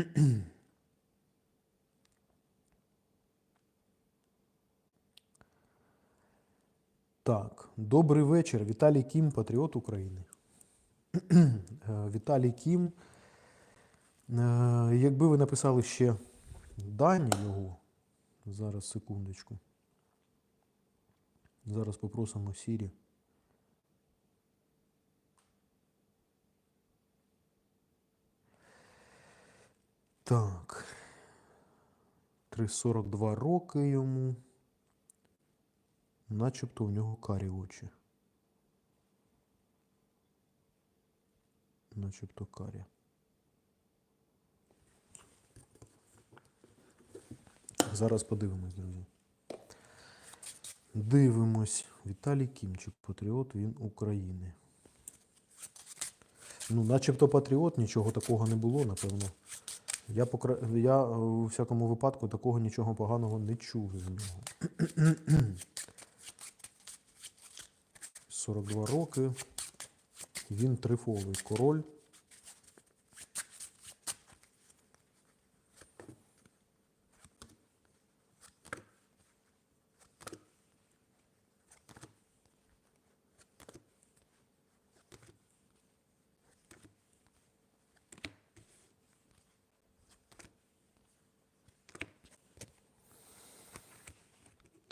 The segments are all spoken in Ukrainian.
Так, добрий вечір. Віталій Кім, патріот України. Віталій Кім. Е, Якби ви написали ще дані його, зараз секундочку. Зараз попросимо Сірі. Так. 342 роки йому. Начебто в нього карі очі. Начебто карі. Зараз подивимось, друзі. Дивимось. Віталій Кімчик, патріот, він України. Ну, начебто патріот, нічого такого не було, напевно. Я, покра... я е, у всякому випадку такого нічого поганого не чув з нього. 42 роки. Він трифовий король.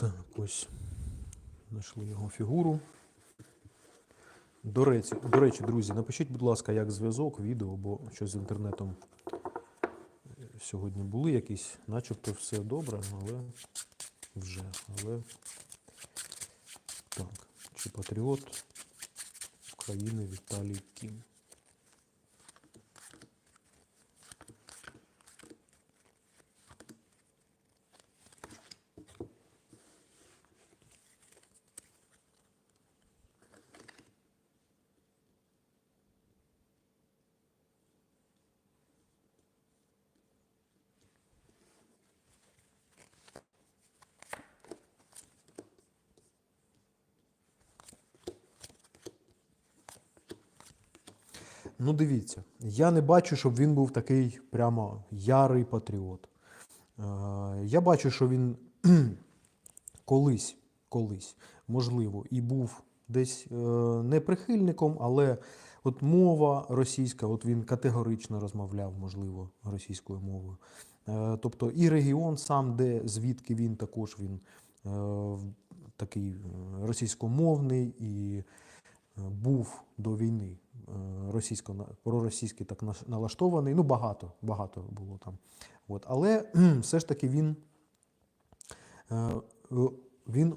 Так, ось фігуру. До речі, до речі, друзі, напишіть, будь ласка, як зв'язок, відео, бо щось з інтернетом сьогодні були якісь, начебто все добре, але вже. Але так, чи патріот України Віталій Кім. Ну, дивіться, я не бачу, щоб він був такий прямо ярий патріот. Е, Я бачу, що він колись, колись, можливо, і був десь е, не прихильником, але от мова російська, от він категорично розмовляв, можливо, російською мовою. Е, Тобто і регіон сам, де звідки він також він такий російськомовний і був до війни російсько проросійський так налаштований. Ну, багато, багато було там. От. Але все ж таки він, е, е, він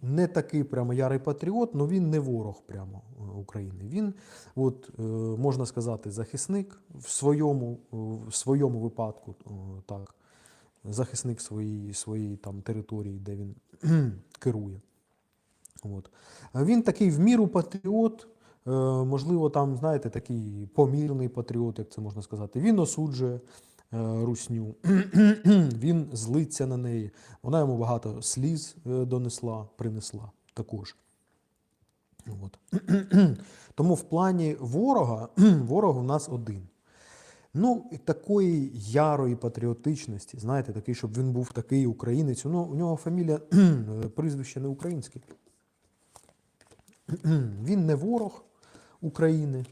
не такий прямо ярий патріот, але він не ворог прямо е, України. Він, от, е, можна сказати, захисник в своєму, е, в своєму випадку, е, так, захисник своєї, своєї там, території, де він керує. От. Він такий в міру патріот, е, можливо, там, знаєте, такий помірний патріот, як це можна сказати. Він осуджує е, русню, він злиться на неї. Вона йому багато сліз е, донесла, принесла також. От. Тому в плані ворога, ворог у нас один. Ну, і такої ярої патріотичності, знаєте, такий, щоб він був такий українець. Ну, у нього фамілія, прізвище не українське. Він не ворог України.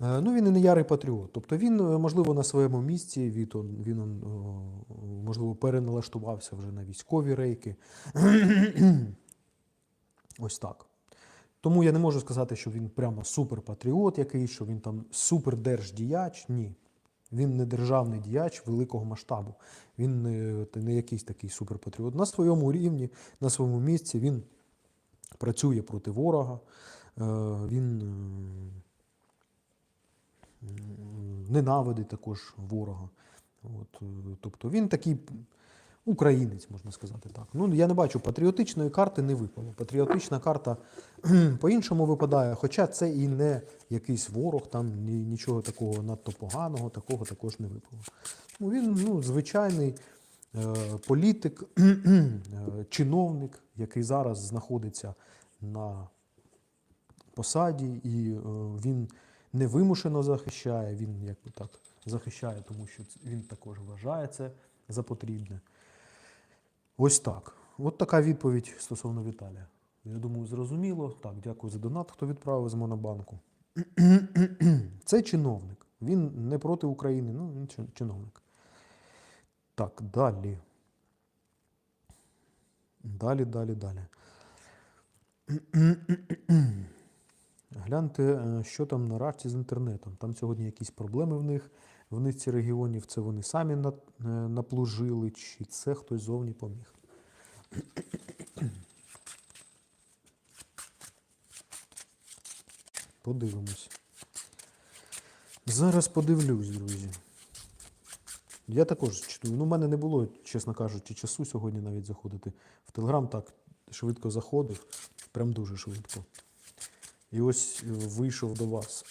Е, Ну, він і не ярий патріот. Тобто він, е, можливо, на своєму місці, він, він можливо, переналаштувався вже на військові рейки. Ось так. Тому я не можу сказати, що він прямо суперпатріот якийсь, що він там супердерждіяч. Ні. Він не державний діяч великого масштабу. Він не, не якийсь такий суперпатріот. На своєму рівні, на своєму місці він працює проти ворога. Е, Він е, ненавидить також ворога. От, е, тобто він такий українець, можна сказати так. Ну, я не бачу, патріотичної карти не випало. Патріотична карта по-іншому випадає, хоча це і не якийсь ворог, там нічого такого надто поганого, такого також не випало. Ну, він ну, звичайний е, політик, чиновник, який зараз знаходиться на посаді, і е, він невимушено захищає, він як би так захищає, тому що він також вважає це за потрібне. Ось так. От така відповідь стосовно Віталія. Я думаю, зрозуміло. Так, дякую за донат, хто відправив з Монобанку. Це чиновник. Він не проти України, ну він чиновник. Так, далі. Далі, далі, далі. Гляньте, е, що там на рашці з інтернетом. Там сьогодні якісь проблеми в них, в низці регіонів. Це вони самі е, наплужили, чи це хтось зовні поміг. Подивимось. Зараз подивлюсь, друзі. Я також читаю. Ну, в мене не було, чесно кажучи, часу сьогодні навіть заходити. В Телеграм так швидко заходив, прям дуже швидко. І ось е, вийшов до вас.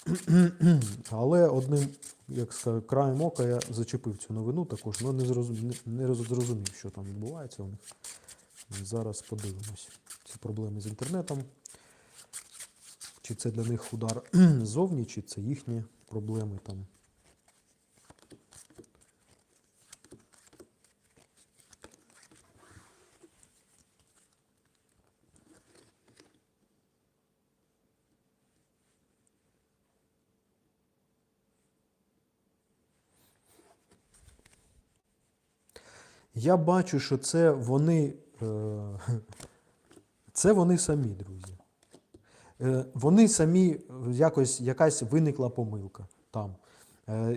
Але одним, як сказав, краєм ока я зачепив цю новину також, але не зрозумів, не зрозумів, що там відбувається у них. Зараз подивимось. Ці проблеми з інтернетом. Чи це для них удар ззовні, чи це їхні проблеми там. Я бачу, що це вони. е, Це вони самі, друзі. Е, Вони самі е, якось якась виникла помилка там.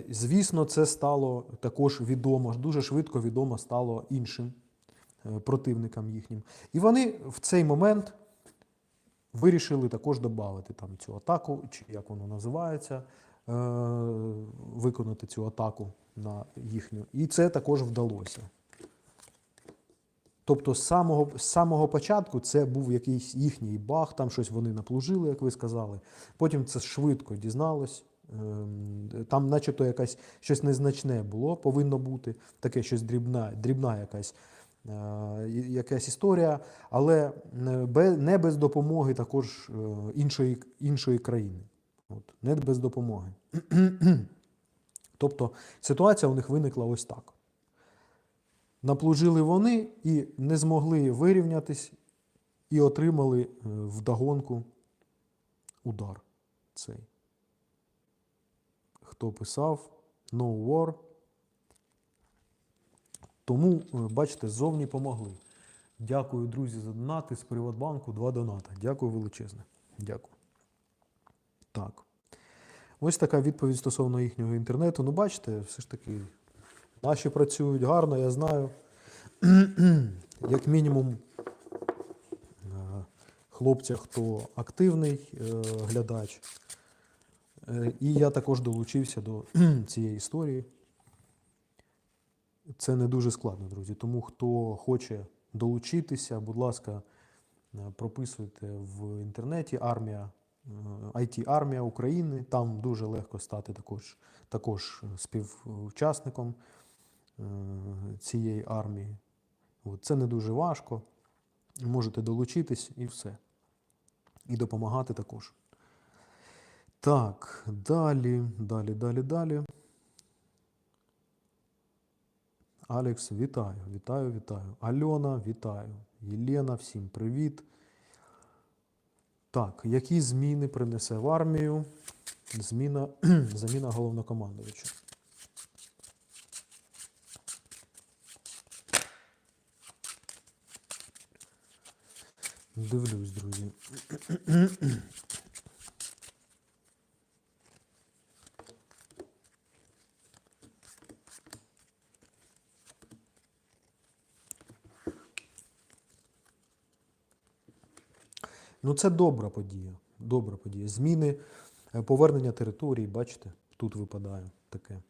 Звісно, це стало також відомо, дуже швидко відомо стало іншим противникам їхнім. І вони в цей момент вирішили також додати там цю атаку, чи як воно називається, виконати цю атаку на їхню. І це також вдалося. Тобто з самого, з самого початку це був якийсь їхній баг, там щось вони наплужили, як ви сказали. Потім це швидко дізналось. ем, Там, начебто, якась щось незначне було, повинно бути, таке щось дрібна, дрібна якась, е, якась історія, але не без допомоги також е, іншої, іншої країни. От, не без допомоги. Тобто ситуація у них виникла ось так. Наплужили вони і не змогли вирівнятись, і отримали е, вдогонку удар цей. Хто писав No War. Тому, е, бачите, ззовні помогли. Дякую, друзі, за донати з Приватбанку. Два доната. Дякую величезне. Дякую. Так. Ось така відповідь стосовно їхнього інтернету. Ну, бачите, все ж таки, наші працюють гарно, я знаю. Як мінімум, е, хлопця, хто активний е, глядач. Е, І я також долучився до цієї історії. Це не дуже складно, друзі. Тому хто хоче долучитися, будь ласка, прописуйте в інтернеті армія, it армія України. Там дуже легко стати також, також співучасником цієї армії. От, це не дуже важко. Можете долучитись і все. І допомагати також. Так, далі, далі, далі, далі. Алекс, вітаю, вітаю, вітаю. Альона, вітаю. Єлена, всім привіт. Так, які зміни принесе в армію зміна, заміна головнокомандувача? Дивлюсь, друзі. Ну, це добра подія. Добра подія. Зміни, е, повернення території, бачите, тут випадає таке.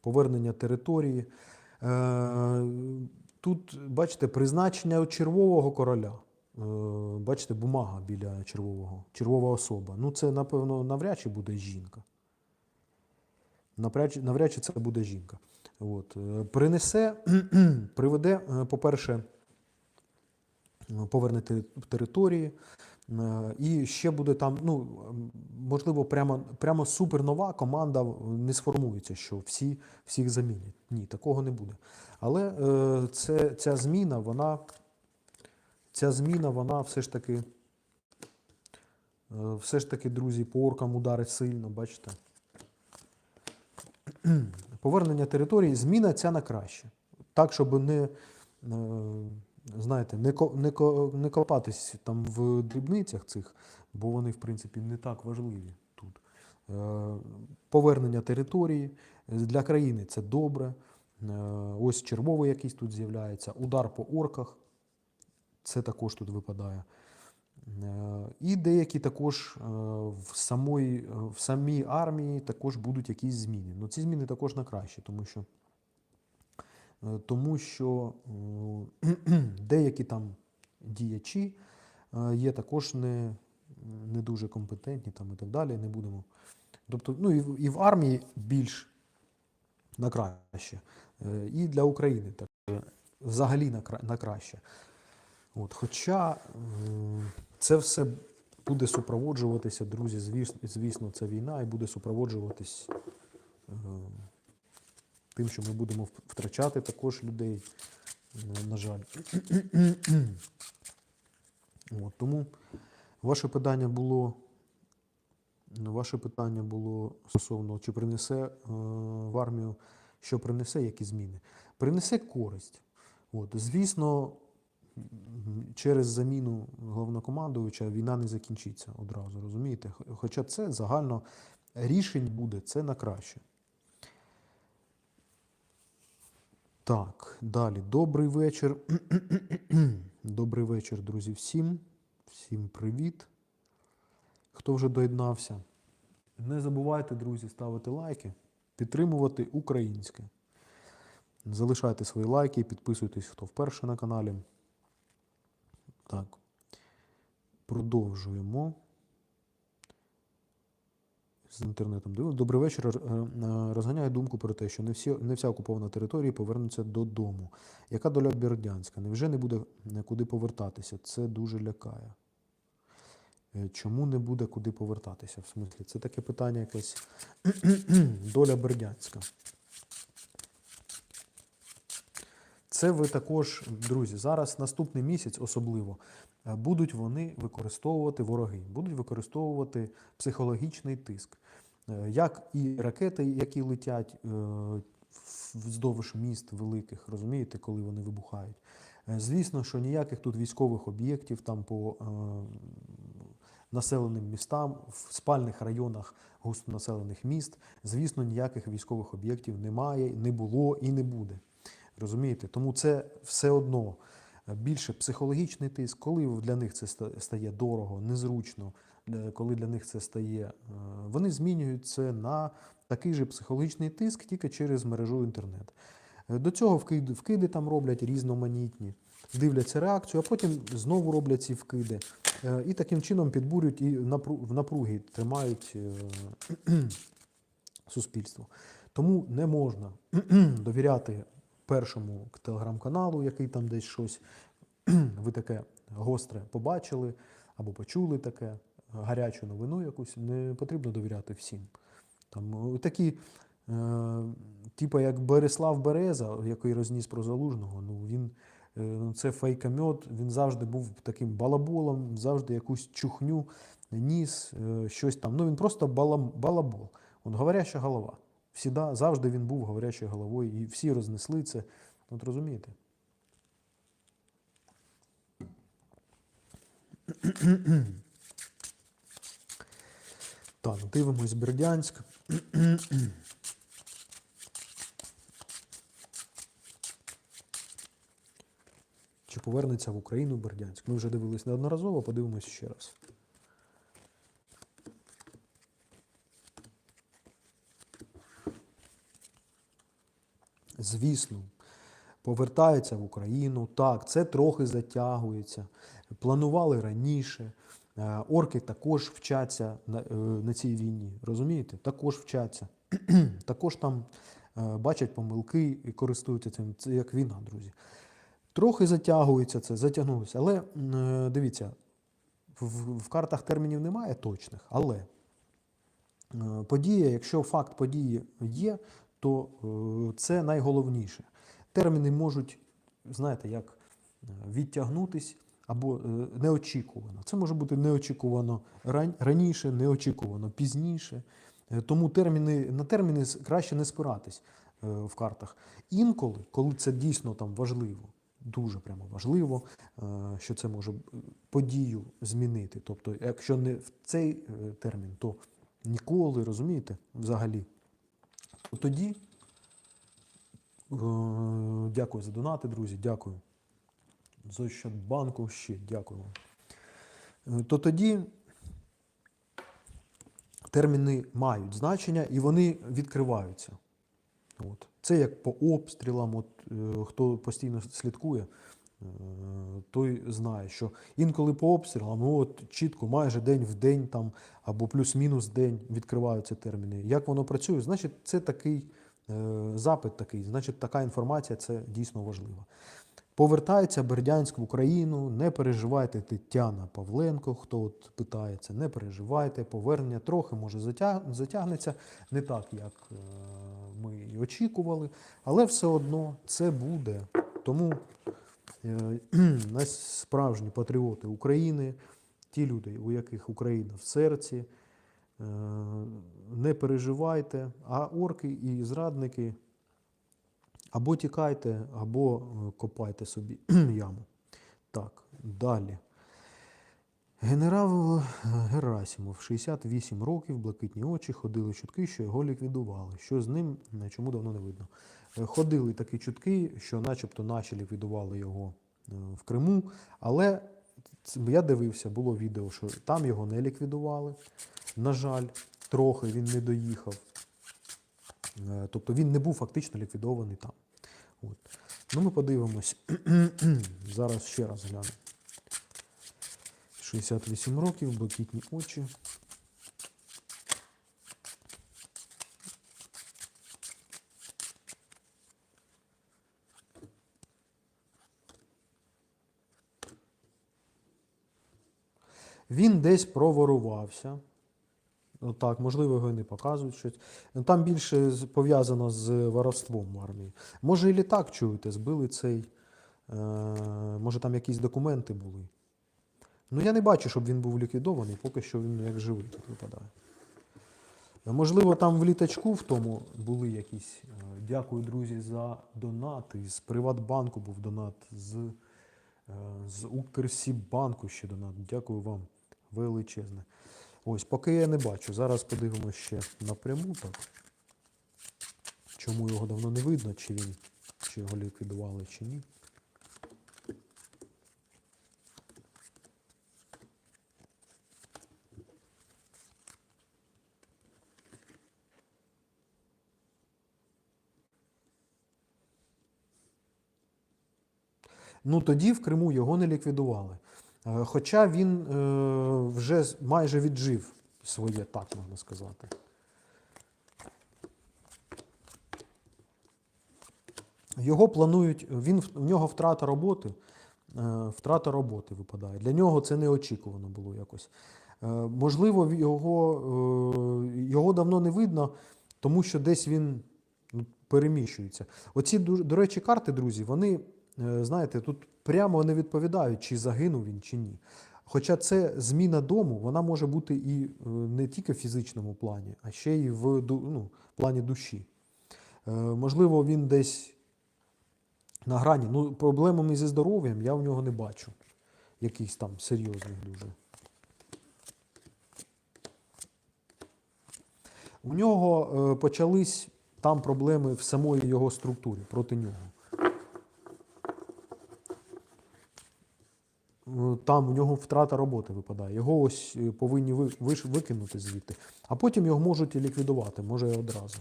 Повернення території. Е, Тут, бачите, призначення червового короля. Е, Бачите, бумага біля червового, червова особа. Ну, це, напевно, навряд чи буде жінка. Навряд, навряд чи це буде жінка. От. е, Принесе, приведе, е, по-перше, поверне те- території, І ще буде там, ну, можливо, прямо, прямо супернова команда не сформується, що всі, всіх замінять. Ні, такого не буде. Але е, це, ця зміна, вона, ця зміна, вона все ж таки, е, все ж таки, друзі, по оркам ударить сильно, бачите. Повернення території, зміна ця на краще. Так, щоб не, е, знаєте, не, не, копатись там в дрібницях цих, бо вони, в принципі, не так важливі тут. Е, Повернення території для країни це добре. Ось червовий якийсь тут з'являється. Удар по орках. Це також тут випадає. Е, І деякі також е, в самої, е, в самій армії також будуть якісь зміни. Ну, ці зміни також на краще, тому що, тому що деякі там діячі є також не, не дуже компетентні там, і так далі. Не будемо. Тобто, ну, і, в- і в армії більш на краще. І для України так, взагалі на краще. От, хоча це все буде супроводжуватися, друзі, звісно, звісно, це війна, і буде супроводжуватись е, тим, що ми будемо втрачати також людей, на жаль. От, тому ваше питання було. Ваше питання було стосовно, чи принесе е, в армію, що принесе, які зміни. Принесе користь. От, звісно, через заміну головнокомандуюча війна не закінчиться одразу, розумієте? Хоча це загально рішень буде, це на краще. Так, далі. Добрий вечір. Добрий вечір, друзі, всім. Всім привіт. Хто вже доєднався? Не забувайте, друзі, ставити лайки, підтримувати українське. Залишайте свої лайки, підписуйтесь, хто вперше на каналі. Так. Продовжуємо. З інтернетом дивимося. Добрий вечір. Е, е, Розганяю думку про те, що не, всі, не вся окупована територія повернеться додому. Яка доля Бердянська? Невже не буде е, куди повертатися? Це дуже лякає. Чому не буде куди повертатися? В смислі, це таке питання якесь доля Бердянська. Це ви також, друзі, зараз наступний місяць особливо е, будуть вони використовувати вороги, будуть використовувати психологічний тиск. Е, Як і ракети, які летять е, вздовж міст великих, розумієте, коли вони вибухають. Звісно, що ніяких тут військових об'єктів там по населеним містам, в спальних районах густонаселених міст, звісно, ніяких військових об'єктів немає, не було і не буде. Розумієте? Тому це все одно е, більше психологічний тиск, коли для них це стає дорого, незручно, е, коли для них це стає, е, вони змінюють це на такий же психологічний тиск, тільки через мережу інтернет. До цього вкиди, вкиди там роблять різноманітні, дивляться реакцію, а потім знову роблять ці вкиди. І таким чином підбурюють і в напругі тримають суспільство. Тому не можна довіряти першому телеграм-каналу, який там десь щось ви таке гостре побачили або почули таке гарячу новину якусь. Не потрібно довіряти всім. Там е, такі, е, типу як Береслав Береза, який розніс про залужного, ну він. е, ну, Це фейкомет, він завжди був таким балаболом, завжди якусь чухню ніс, е, щось там. Ну він просто балам, балабол. От говоряща голова. Всіда, завжди він був говорячою головою, і всі рознесли це. От розумієте? Так, дивимось Бердянськ. Чи повернеться в Україну Бердянськ? Ми вже дивились неодноразово, подивимось ще раз. Звісно, повертається в Україну. Так, це трохи затягується. Планували раніше. Е, Орки також вчаться на, е, на цій війні. Розумієте? Також вчаться. також там е, бачать помилки і користуються цим. Це як війна, друзі. Трохи затягується це, затягнулося. Але дивіться, в, в картах термінів немає точних, але подія, якщо факт події є, то е, це найголовніше. Терміни можуть, знаєте, як е, відтягнутись або е, неочікувано. Це може бути неочікувано ран- раніше, неочікувано пізніше. Тому терміни, на терміни краще не спиратись в картах. Інколи, коли це дійсно там важливо, дуже прямо важливо, що це може подію змінити. Тобто, якщо не в цей термін, то ніколи, розумієте, взагалі. Тоді е, дякую за донати, друзі, дякую. З Ощадбанку ще дякую вам. Е, То тоді терміни мають значення і вони відкриваються. От. Це як по обстрілам, от, е, хто постійно слідкує, той знає, що інколи по обстрілам, ну, от чітко, майже день в день там, або плюс-мінус день відкриваються терміни. Як воно працює? Значить, це такий е, запит такий, значить, така інформація це дійсно важливо. Повертається Бердянськ в Україну. Не переживайте, Тетяна Павленко. Хто от питається, не переживайте. Повернення трохи може затягнеться, не так, як е, ми і очікували, але все одно це буде. Тому справжні патріоти України, ті люди, у яких Україна в серці. е, Не переживайте, а орки і зрадники або тікайте, або е, копайте собі яму. Так, далі. Генерал е, Герасимов, 68 років, блакитні очі, ходили чутки, що його ліквідували. Що з ним, е, чому давно не видно. Е, Ходили такі чутки, що начебто наші ліквідували його е, в Криму, але я дивився, було відео, що там його не ліквідували. На жаль, трохи він не доїхав. Е, Тобто він не був фактично ліквідований там. От. Ну, ми подивимось. Зараз ще раз глянемо. 68 років, блакитні очі. Він десь проворувався. Отак, можливо, його і не показують щось. Ну, Там більше пов'язано з воровством в армії. Може, і літак чуєте, збили цей. Е, може, там якісь документи були. Ну, я не бачу, щоб він був ліквідований, поки що він як живий тут випадає. Е, Можливо, там в літачку в тому були якісь. е, Дякую, друзі, за донати. З Приватбанку був донат, з, з Укрсібанку ще донат. Дякую вам величезне. Ось, поки я не бачу. Зараз подивимося ще напряму так. Чому його давно не видно, чи він, чи його ліквідували, чи ні. Ну тоді в Криму його не ліквідували. Е, Хоча він е, вже майже віджив своє, так можна сказати. Його планують, він в- нього втрата роботи, е, втрата роботи випадає. Для нього це неочікувано було якось. Можливо, його, його давно не видно, тому що десь він ну, переміщується. Оці, до речі, карти, друзі, вони, знаєте, тут прямо не відповідають, чи загинув він, чи ні. Хоча це зміна дому, вона може бути і е, не тільки в фізичному плані, а ще й в ну, плані душі. Е, Можливо, він десь на грані. Ну, проблемами зі здоров'ям я в нього не бачу. Якихось там серйозних дуже. У нього е, почались там проблеми в самої його структурі проти нього. Там у нього втрата роботи випадає. Його ось е, повинні ви- викинути звідти, а потім його можуть і ліквідувати, може одразу.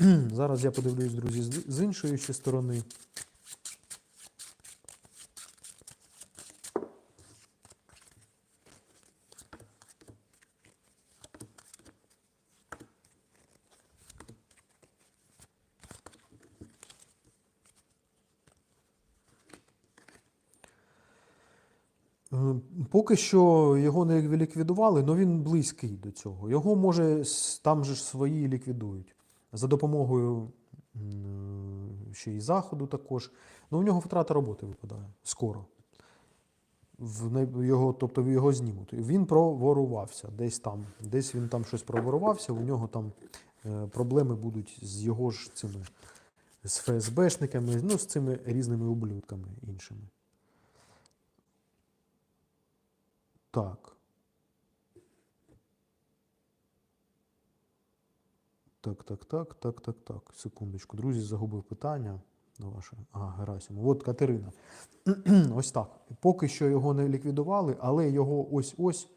Зараз я подивлюсь, друзі, з іншої ще сторони. Е, Поки що його не ліквідували, але він близький до цього. Його може там же ж свої ліквідують. За допомогою ще й заходу також. Ну, у нього втрата роботи випадає скоро. В його, тобто його знімуть. Він проворувався десь там. Десь він там щось проворувався, у нього там е, проблеми будуть з його ж цими з ФСБшниками, ну, з цими різними ублюдками іншими. Так. Так, так, так, так, так, так. Секундочку. Друзі, загубив питання на ваше. Ага, Герасимов. От Катерина. ось так. Поки що його не ліквідували, але його ось-ось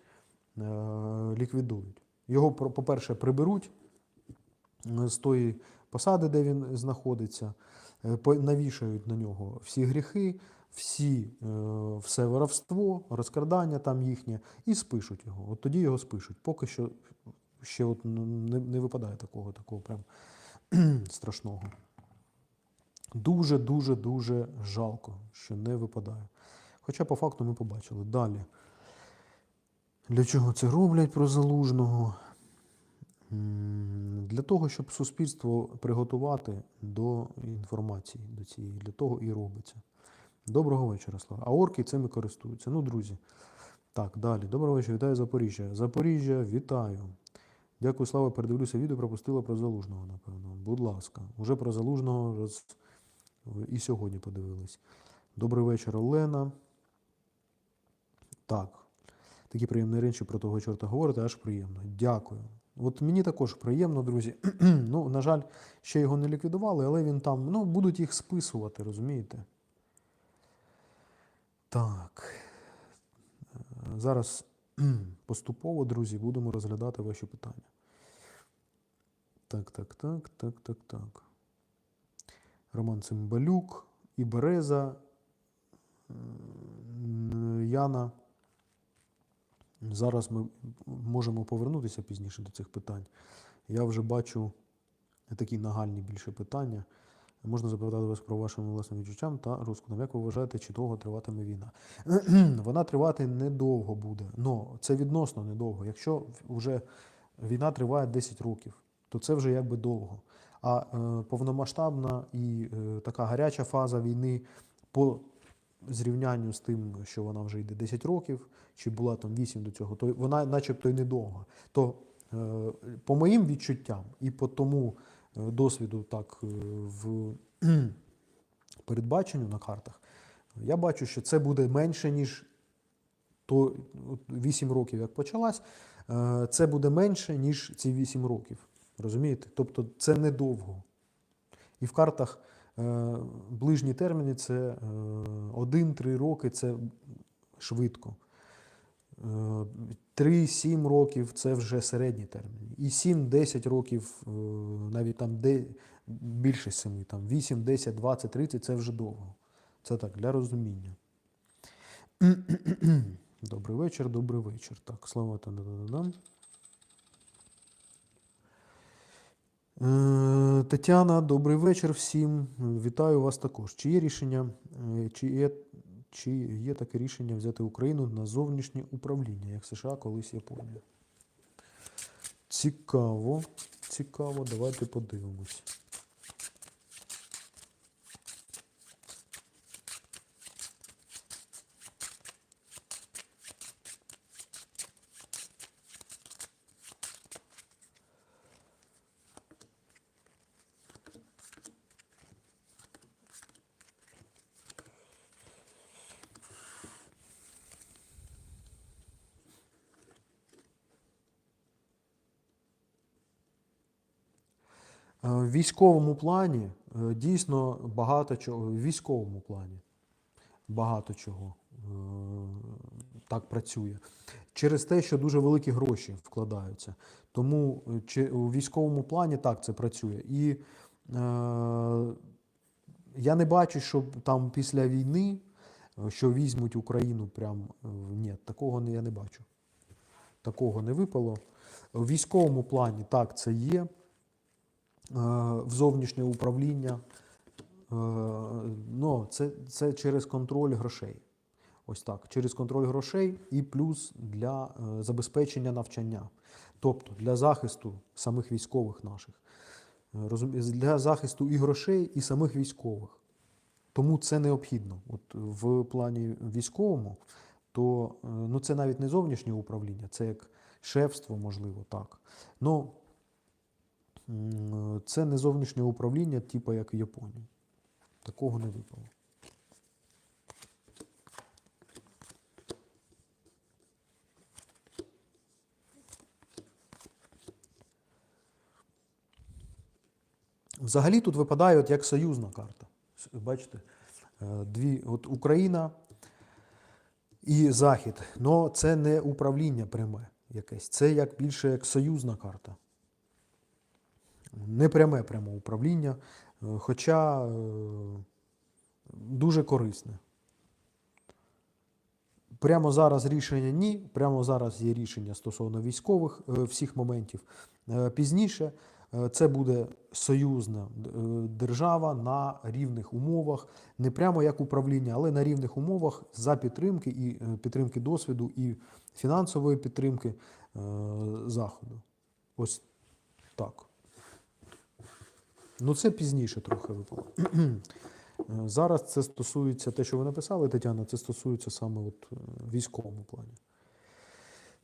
е- ліквідують. Його, по-перше, приберуть е, з тої посади, де він знаходиться, е, навішають на нього всі гріхи, всі, е, все воровство, розкрадання там їхнє, і спишуть його. От тоді його спишуть. Поки що ще от не, не випадає такого, такого прям страшного. Дуже, дуже, дуже жалко, що не випадає. Хоча по факту ми побачили. Далі. Для чого це роблять про залужного? Для того, щоб суспільство приготувати до інформації, до цієї, для того і робиться. Доброго вечора, Слава. А орки цими користуються. Ну, друзі. Так, далі. Доброго вечора, вітаю Запоріжжя. Запоріжжя, вітаю. Дякую, Слава. Передивлюся відео, пропустила про залужного, напевно. Будь ласка, уже про залужного роз... і сьогодні подивились. Добрий вечір, Олена. Так. Такі приємні речі про того чорта говорите, аж приємно. Дякую. От мені також приємно, друзі. ну, на жаль, ще його не ліквідували, але він там, ну, будуть їх списувати, розумієте? Так. Е, Зараз поступово, друзі, будемо розглядати ваші питання. Так, так, так, так, так, так. Роман Цимбалюк і Береза, Яна. Зараз ми можемо повернутися пізніше до цих питань. Я вже бачу такі нагальні більше питання. Можна запитати вас про вашим власним відчуттям та розкладом. Як ви вважаєте, чи довго триватиме війна? Вона тривати недовго буде. Ну, це відносно недовго. Якщо вже війна триває 10 років, то це вже якби довго. А е, повномасштабна і е, така гаряча фаза війни по зрівнянню з тим, що вона вже йде 10 років, чи була там 8 до цього, то вона начебто й недовга. То е, по моїм відчуттям і по тому досвіду, так е, в передбаченню на картах, я бачу, що це буде менше, ніж то 8 років, як почалась, е, це буде менше, ніж ці 8 років. Розумієте? Тобто це недовго. І в картах е, ближні терміни це е, 1-3 роки це швидко. Е, 3-7 років це вже середні терміни. І 7-10 років, е, навіть там де більше 7, там 8, 10, 20, 30 це вже довго. Це так, для розуміння. Добрий вечір, добрий вечір. Так, слава та да да да Е, Тетяна, добрий вечір всім. Вітаю вас також. Чи є рішення, е, чи є, чи є таке рішення взяти Україну на зовнішнє управління, як США, колись Японія? Цікаво, цікаво, давайте подивимось. Військовому плані е, дійсно багато чого. В військовому плані багато чого е, так працює. Через те, що дуже великі гроші вкладаються. Тому е, чи- у військовому плані так це працює. І е, я не бачу, щоб там після війни, що візьмуть Україну прям ні, такого я не бачу. Такого не випало. У військовому плані так це є. Е, в зовнішнє управління. Е, Ну, це, це через контроль грошей. Ось так, через контроль грошей і плюс для е, забезпечення навчання, тобто для захисту самих військових наших, для захисту і грошей, і самих військових. Тому це необхідно. От в плані військовому, то ну, це навіть не зовнішнє управління, це як шефство, можливо, так. Ну, це не зовнішнє управління, типу як в Японії. Такого не випало. Взагалі тут випадає от як союзна карта. Бачите, е, дві, от Україна і Захід. Но це не управління пряме якесь. Це як більше як союзна карта. Не пряме пряме управління, е, хоча е, дуже корисне. Прямо зараз рішення ні. Прямо зараз є рішення стосовно військових е, всіх моментів. Пізніше це буде союзна держава на рівних умовах, не прямо як управління, але на рівних умовах за підтримки і підтримки досвіду і фінансової підтримки заходу. Ось так. Ну, це пізніше трохи випало. Е, Зараз це стосується те, що ви написали, Тетяна, це стосується саме от е, військовому плані.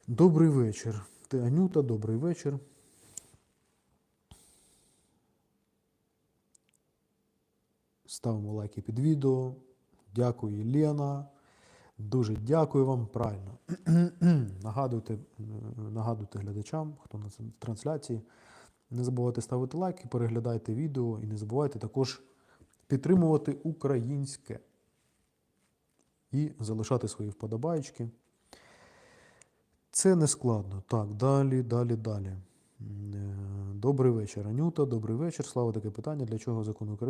Добрий вечір. Ти Анюта, добрий вечір. Ставимо лайки під відео. Дякую, Лена. Дуже дякую вам. Правильно. нагадуйте, е, нагадуйте глядачам, хто на трансляції. Не забувайте ставити лайки, переглядайте відео і не забувайте також підтримувати українське і залишати свої вподобайки. Це не складно. Так, далі, далі, далі. Е, Добрий вечір, Анюта. Добрий вечір. Слава таке питання. Для чого закон України?